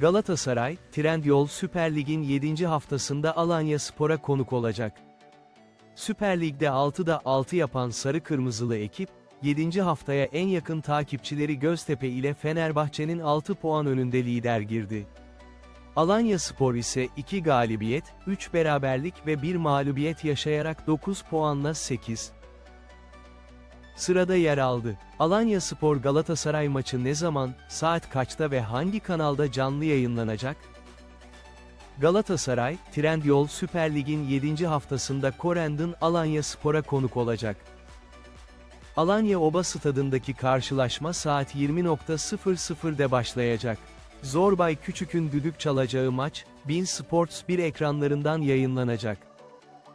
Galatasaray, Trendyol Süper Lig'in 7. haftasında Alanya Spor'a konuk olacak. Süper Lig'de 6'da 6 yapan Sarı Kırmızılı ekip, 7. haftaya en yakın takipçileri Göztepe ile Fenerbahçe'nin 6 puan önünde lider girdi. Alanya Spor ise 2 galibiyet, 3 beraberlik ve 1 mağlubiyet yaşayarak 9 puanla 8. Sırada yer aldı. Alanya Spor Galatasaray maçı ne zaman, saat kaçta ve hangi kanalda canlı yayınlanacak? Galatasaray, Trendyol Süper Lig'in 7. haftasında Korendon Alanya Spor'a konuk olacak. Alanya Oba Stadındaki karşılaşma saat 20.00'de başlayacak. Zorbay Küçük'ün düdük çalacağı maç, Bin Sports 1 ekranlarından yayınlanacak.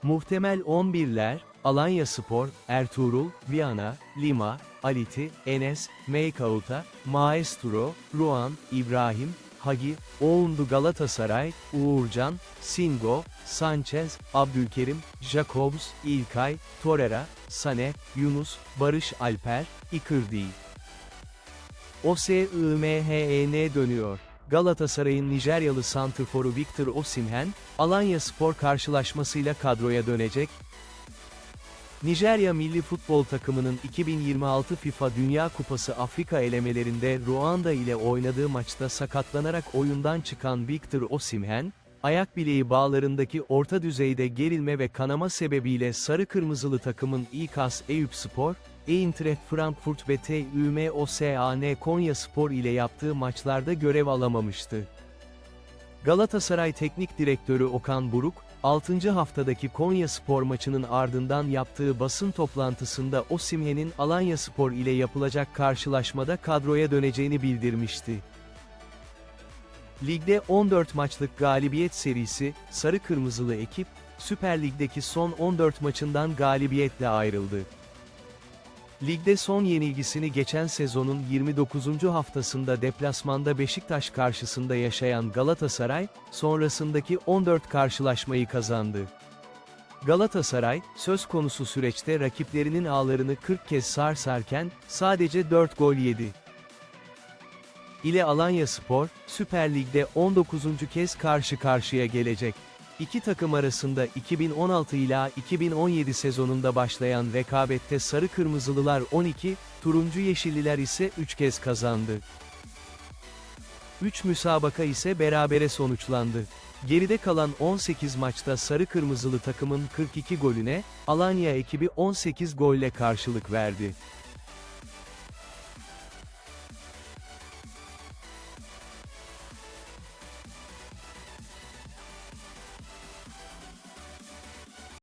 Muhtemel 11'ler, Alanya Spor, Ertuğrul, Viyana, Lima, Aliti, Enes, Meykauta, Maestro, Ruan, İbrahim, Hagi, Oğundu Galatasaray, Uğurcan, Singo, Sanchez, Abdülkerim, Jacobs, İlkay, Torreira, Sane, Yunus, Barış Alper, İkırdi. OSIMHEN dönüyor. Galatasaray'ın Nijeryalı santrforu Victor Osimhen, Alanya Spor karşılaşmasıyla kadroya dönecek. Nijerya milli futbol takımının 2026 FIFA Dünya Kupası Afrika elemelerinde Ruanda ile oynadığı maçta sakatlanarak oyundan çıkan Victor Osimhen, ayak bileği bağlarındaki orta düzeyde gerilme ve kanama sebebiyle sarı kırmızılı takımın İKAS Eyüpspor, Eintracht Frankfurt ve TÜM OSAN Konya Spor ile yaptığı maçlarda görev alamamıştı. Galatasaray Teknik Direktörü Okan Buruk, 6. haftadaki Konya Spor maçının ardından yaptığı basın toplantısında Osimhen'in Alanya Spor ile yapılacak karşılaşmada kadroya döneceğini bildirmişti. Ligde 14 maçlık galibiyet serisi, Sarı Kırmızılı ekip, Süper Lig'deki son 14 maçından galibiyetle ayrıldı. Ligde son yenilgisini geçen sezonun 29. haftasında deplasmanda Beşiktaş karşısında yaşayan Galatasaray, sonrasındaki 14 karşılaşmayı kazandı. Galatasaray, söz konusu süreçte rakiplerinin ağlarını 40 kez sarsarken, sadece 4 gol yedi. İle Alanya Spor, Süper Lig'de 19. kez karşı karşıya gelecek. İki takım arasında 2016 ila 2017 sezonunda başlayan rekabette Sarı Kırmızılılar 12, Turuncu Yeşilliler ise 3 kez kazandı. 3 müsabaka ise berabere sonuçlandı. Geride kalan 18 maçta Sarı Kırmızılı takımın 42 golüne, Alanya ekibi 18 golle karşılık verdi.